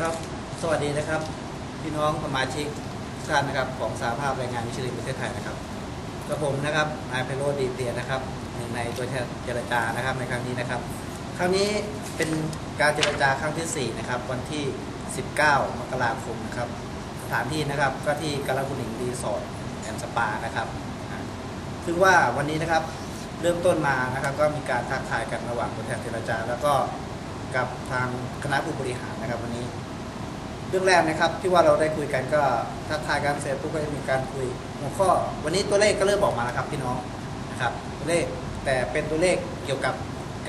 ครับ สวัสดีนะครับ พี่น้องสมาชิกทุกท่านนะครับ ของสาภาพแรงงานมิชลินประเทศไทยนะครับกระผมนะครับนายไพโรจน์ดีเตียนะครับหนึ่งในตัวแทนเจรจานะครับในครั้งนี้นะครับ ครั้งนี้เป็นการเจรจาครั้งที่ 4 นะครับ วันที่ 19 มกราคมนะครับสถานที่นะครับก็ที่กาลาคุนิงรีสอร์ทแอนด์สปานะครับซึ่งว่าวันนี้นะครับเริ่มต้นมานะครับก็มีการทักทายกันระหว่างตัวแทนเจรจา แล้วก็ กับทางคณะผู้บริหารนะครับวันนี้ เรื่องแรกนะครับที่ว่าเราได้คุยกันก็ทักทายกันเสร็จปุ๊บก็จะมีการคุยหัวข้อวันนี้ตัวเลขก็เริ่มออกมาแล้วครับพี่น้องนะครับตัวเลขแต่เป็นตัวเลขเกี่ยวกับ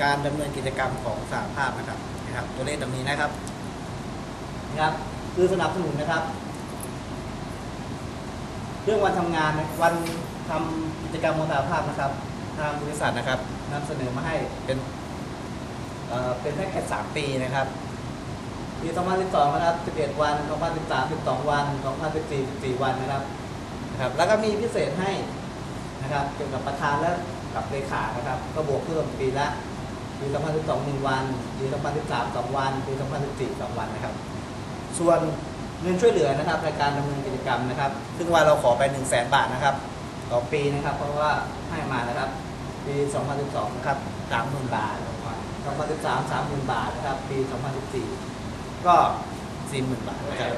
การดำเนินกิจกรรมของสหภาพนะครับนะครับ ตัวเลขตรงนี้นะครับนะครับคือสนับสนุนนะครับ เรื่องวันทำงานวันทำกิจกรรมของสหภาพนะครับ ทางบริษัทนะครับนำเสนอมาให้เป็น เป็นแพ็กเกจสามปีนะครับปี 2012 นะครับ 11 วัน 2013 12 วัน 2014 14 วันนะครับนะครับ แล้วก็มีพิเศษให้นะครับเกี่ยวกับประธานและกับเลขานะครับ ก็บวกเพิ่มปีละปี 2012 1 วันปี2013 2 วันปี2014 2 วันนะครับ ส่วนเงินช่วยเหลือนะครับในการดำเนินกิจกรรมนะครับ ซึ่งว่าเราขอไป 1 0 0 0 0แบาทนะครับ ต่อปีนะครับ เพราะว่าให้มานะครับ ปี 2012 นะครับ 30,000 บาท 2013 30,000 บาทนะครับ ปี 2014 ก็สี่หมื่นบาทนะครับ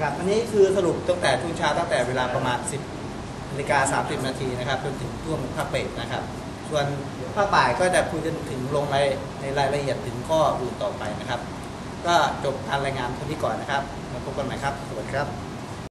ครับอันนี้คือสรุปตั้งแต่ช่วงเช้าตั้งแต่เวลาประมาณ 10นาฬิกา30 นาทีนะครับจนถึงช่วงภาคเบรกนะครับ ส่วนภาคบ่ายก็จะคุยกันถึงลงรายในรายละเอียดถึงข้ออื่นต่อไปนะครับ ก็จบการรายงานเท่านี้ก่อนนะครับมาพบกันใหม่ครับ สวัสดีครับ